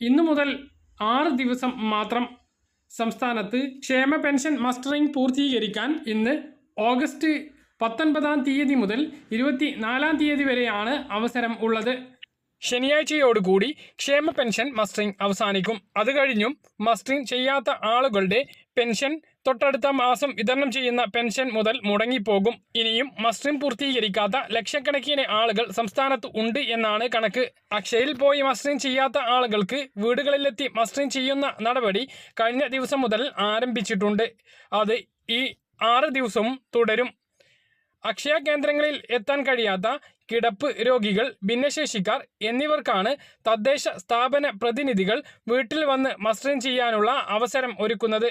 ഇന്നു മുതൽ ആറ് ദിവസം മാത്രം സംസ്ഥാനത്ത് ക്ഷേമ പെൻഷൻ മസ്റ്ററിംഗ് പൂർത്തീകരിക്കാൻ ഇന്ന് ഓഗസ്റ്റ് പത്തൊൻപതാം തീയതി മുതൽ ഇരുപത്തി നാലാം തീയതി വരെയാണ് അവസരം ഉള്ളത്. ശനിയാഴ്ചയോടുകൂടി ക്ഷേമ പെൻഷൻ മസ്റ്ററിംഗ് അവസാനിക്കും. അത് കഴിഞ്ഞും മസ്റ്ററിംഗ് ചെയ്യാത്ത ആളുകളുടെ പെൻഷൻ തൊട്ടടുത്ത മാസം വിതരണം ചെയ്യുന്ന പെൻഷൻ മുതൽ മുടങ്ങിപ്പോകും. ഇനിയും മസ്റ്ററിംഗ് പൂർത്തീകരിക്കാത്ത ലക്ഷക്കണക്കിന് ആളുകൾ സംസ്ഥാനത്ത് ഉണ്ട് എന്നാണ് കണക്ക്. അക്ഷയിൽ പോയി മസ്റ്ററിംഗ് ചെയ്യാത്ത ആളുകൾക്ക് വീടുകളിലെത്തി മസ്റ്ററിംഗ് ചെയ്യുന്ന നടപടി കഴിഞ്ഞ ദിവസം മുതൽ ആരംഭിച്ചിട്ടുണ്ട്. അത് ഈ ആറ് ദിവസവും തുടരും. അക്ഷയ കേന്ദ്രങ്ങളിൽ എത്താൻ കഴിയാത്ത കിടപ്പ് രോഗികൾ ഭിന്നശേഷിക്കാർ എന്നിവർക്കാണ് തദ്ദേശ സ്ഥാപന പ്രതിനിധികൾ വീട്ടിൽ വന്ന് മസ്റ്ററിൻ ചെയ്യാനുള്ള അവസരം ഒരുക്കുന്നത്.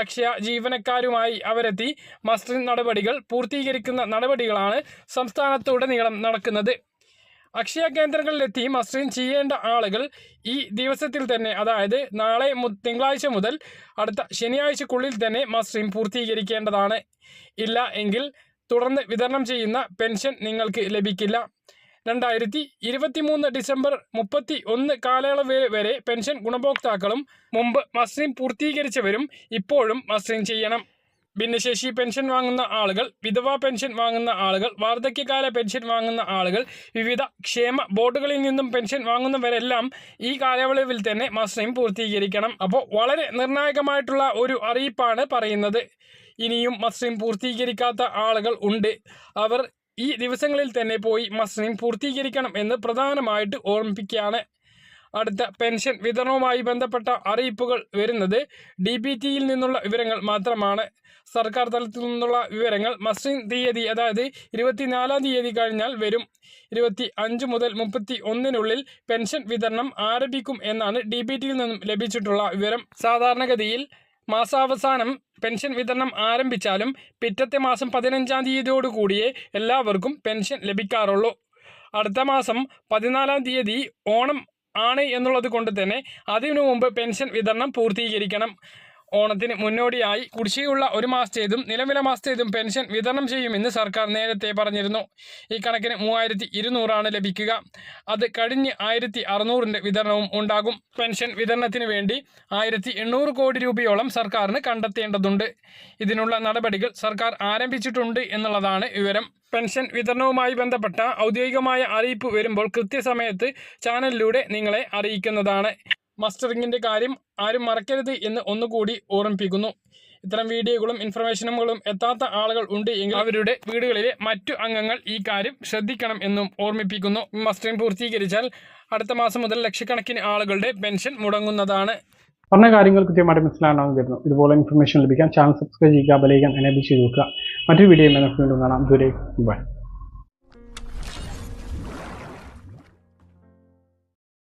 അക്ഷയ ജീവനക്കാരുമായി അവരെത്തി മസ്റ്ററിൻ നടപടികൾ പൂർത്തീകരിക്കുന്ന നടപടികളാണ് സംസ്ഥാനത്തുടനീളം നടക്കുന്നത്. അക്ഷയ കേന്ദ്രങ്ങളിലെത്തി മസ്റ്ററിൻ ചെയ്യേണ്ട ആളുകൾ ഈ ദിവസത്തിൽ തന്നെ അതായത് നാളെ തിങ്കളാഴ്ച മുതൽ അടുത്ത ശനിയാഴ്ചക്കുള്ളിൽ തന്നെ മസ്റ്ററിൻ പൂർത്തീകരിക്കേണ്ടതാണ്. ഇല്ല എങ്കിൽ തുടർന്ന് വിതരണം ചെയ്യുന്ന പെൻഷൻ നിങ്ങൾക്ക് ലഭിക്കില്ല. രണ്ടായിരത്തി ഇരുപത്തിമൂന്ന് ഡിസംബർ മുപ്പത്തി ഒന്ന് കാലയളവ് വരെ പെൻഷൻ ഗുണഭോക്താക്കളും മുമ്പ് മസ്റ്ററിംഗ് പൂർത്തീകരിച്ചവരും ഇപ്പോഴും മസ്റ്ററിംഗ് ചെയ്യണം. ഭിന്നശേഷി പെൻഷൻ വാങ്ങുന്ന ആളുകൾ വിധവാ പെൻഷൻ വാങ്ങുന്ന ആളുകൾ വാർദ്ധക്യകാല പെൻഷൻ വാങ്ങുന്ന ആളുകൾ വിവിധ ക്ഷേമ ബോർഡുകളിൽ നിന്നും പെൻഷൻ വാങ്ങുന്നവരെല്ലാം ഈ കാലയളവിൽ തന്നെ മസ്റ്ററിംഗ് പൂർത്തീകരിക്കണം. അപ്പോൾ വളരെ നിർണായകമായിട്ടുള്ള ഒരു അറിയിപ്പാണ് പറയുന്നത്. ഇനിയും മസ്ലിം പൂർത്തീകരിക്കാത്ത ആളുകൾ ഉണ്ട്. അവർ ഈ ദിവസങ്ങളിൽ തന്നെ പോയി മസ്ലിം പൂർത്തീകരിക്കണം എന്ന് പ്രധാനമായിട്ട് ഓർമ്മിപ്പിക്കുകയാണ്. അടുത്ത പെൻഷൻ വിതരണവുമായി ബന്ധപ്പെട്ട അറിയിപ്പുകൾ വരുന്നത് ഡി ബി ടിയിൽ നിന്നുള്ള വിവരങ്ങൾ മാത്രമാണ്. സർക്കാർ തലത്തിൽ നിന്നുള്ള വിവരങ്ങൾ മസ്ലിം തീയതി അതായത് ഇരുപത്തിനാലാം തീയതി കഴിഞ്ഞാൽ വരും. ഇരുപത്തി അഞ്ച് മുതൽ മുപ്പത്തി ഒന്നിനുള്ളിൽ പെൻഷൻ വിതരണം ആരംഭിക്കും എന്നാണ് ഡി ബി ടിയിൽ നിന്നും ലഭിച്ചിട്ടുള്ള വിവരം. സാധാരണഗതിയിൽ മാസാവസാനം പെൻഷൻ വിതരണം ആരംഭിച്ചാലും പിറ്റത്തെ മാസം പതിനഞ്ചാം തീയതിയോടുകൂടിയേ എല്ലാവർക്കും പെൻഷൻ ലഭിക്കാറുള്ളൂ. അടുത്ത മാസം പതിനാലാം തീയതി ഓണം ആണ് എന്നുള്ളത് കൊണ്ട് തന്നെ അതിനു മുമ്പ് പെൻഷൻ വിതരണം പൂർത്തീകരിക്കണം. ഓണത്തിന് മുന്നോടിയായി കുടിശ്ശികയുള്ള ഒരു മാസത്തേതും നിലവിലെ മാസത്തേതും പെൻഷൻ വിതരണം ചെയ്യുമെന്ന് സർക്കാർ നേരത്തെ പറഞ്ഞിരുന്നു. ഈ കണക്കിന് മൂവായിരത്തി ഇരുന്നൂറാണ് ലഭിക്കുക. അത് കഴിഞ്ഞ് ആയിരത്തി അറുന്നൂറിന്റെ വിതരണവും ഉണ്ടാകും. പെൻഷൻ വിതരണത്തിന് വേണ്ടി ആയിരത്തി എണ്ണൂറ് കോടി രൂപയോളം സർക്കാരിന് കണ്ടെത്തേണ്ടതുണ്ട്. ഇതിനുള്ള നടപടികൾ സർക്കാർ ആരംഭിച്ചിട്ടുണ്ട് എന്നുള്ളതാണ് വിവരം. പെൻഷൻ വിതരണവുമായി ബന്ധപ്പെട്ട ഔദ്യോഗികമായ അറിയിപ്പ് വരുമ്പോൾ കൃത്യസമയത്ത് ചാനലിലൂടെ നിങ്ങളെ അറിയിക്കുന്നതാണ്. മസ്റ്ററിങ്ങിന്റെ കാര്യം ആരും മറക്കരുത് എന്ന് ഒന്നുകൂടി ഓർമ്മിപ്പിക്കുന്നു. ഇത്തരം വീഡിയോകളും ഇൻഫർമേഷനുകളും എത്താത്ത ആളുകൾ ഉണ്ട് എങ്കിൽ അവരുടെ വീടുകളിലെ മറ്റു അംഗങ്ങൾ ഈ കാര്യം ശ്രദ്ധിക്കണം എന്നും ഓർമ്മിപ്പിക്കുന്നു. മസ്റ്ററിംഗ് പൂർത്തീകരിച്ചാൽ അടുത്ത മാസം മുതൽ ലക്ഷക്കണക്കിന് ആളുകളുടെ പെൻഷൻ മുടങ്ങുന്നതാണ്. പറഞ്ഞ കാര്യങ്ങൾ കൃത്യമായിട്ട് മനസ്സിലാണെന്ന് വരുന്നു ഇതുപോലെ ഇൻഫർമേഷൻ ലഭിക്കാൻ ചാനൽ സബ്സ്ക്രൈബ് ചെയ്യുക ബെലൈക്കൻ എനേബിൾ ചെയ്ത് നോക്കുക മറ്റൊരു വീഡിയോ വീണ്ടും കാണാം. ദൂരെ ബൈ.